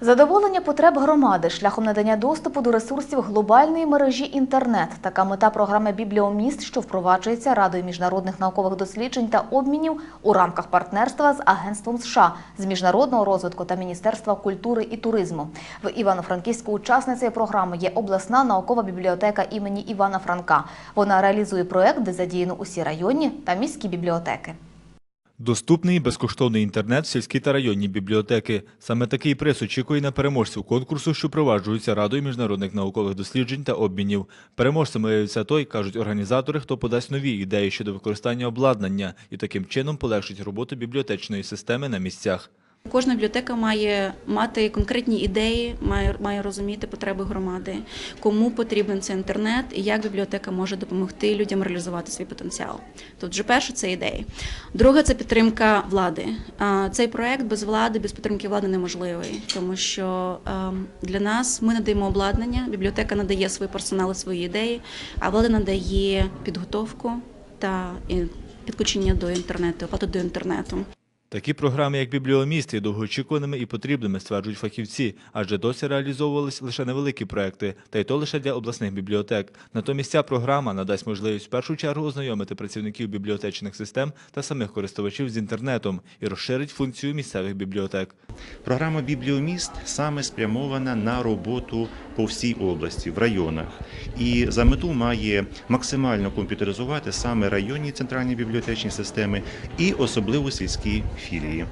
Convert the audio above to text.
Задоволення потреб громади шляхом надання доступу до ресурсів глобальної мережі інтернет. Така мета програми Бібліоміст, що впроваджується Радою міжнародних наукових досліджень та обмінів у рамках партнерства з Агентством США з міжнародного розвитку та Міністерства культури і туризму. В Івано-Франківську учасницею програми є обласна наукова бібліотека імені Івана Франка. Вона реалізує проект, де задіяно усі районні та міські бібліотеки. Доступний безкоштовний інтернет в сільські та районні бібліотеки. Саме такий прес очікує на переможців конкурсу, що проваджується Радою міжнародних наукових досліджень та обмінів. Переможцем виявиться той, кажуть організатори, хто подасть нові ідеї щодо використання обладнання і таким чином полегшить роботу бібліотечної системи на місцях. Кожна бібліотека має мати конкретні ідеї, має, має розуміти потреби громади, кому потрібен цей інтернет і як бібліотека може допомогти людям реалізувати свій потенціал. Тут вже перше це ідеї. Друге це підтримка влади. Цей проект без влади, без підтримки влади неможливий, тому що ем, для нас ми надаємо обладнання, бібліотека надає свої персонали, свої ідеї, а влада надає підготовку та підключення до інтернету, оплату до інтернету. Такі програми, як бібліоміст, є довгоочікуваними і потрібними, стверджують фахівці, адже досі реалізовувались лише невеликі проекти, та й то лише для обласних бібліотек. Натомість ця програма надасть можливість в першу чергу ознайомити працівників бібліотечних систем та самих користувачів з інтернетом і розширить функцію місцевих бібліотек. Програма Бібліоміст саме спрямована на роботу по всій області, в районах. І за мету має максимально комп'ютеризувати саме районні центральні бібліотечні системи і особливо сільські філії.